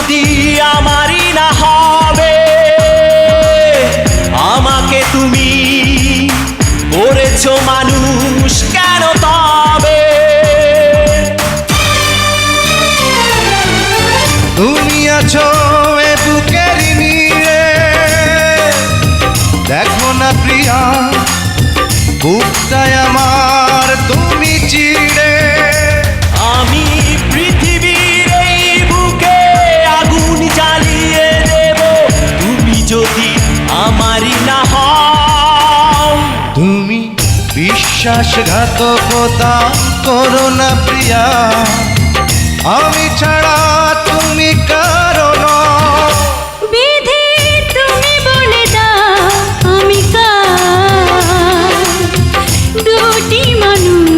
যদি আমারই না হবে, আমাকে তুমি করেছ মানুষ কেন তবে? তুমি আছো এ দেখো না প্রিয়া, বুকটায় আমার তুমি বিশ্বাসঘাতকতা করো না প্রিয়া। আমি ছাড়া তুমি কারণ। আমি দুটি মানুষ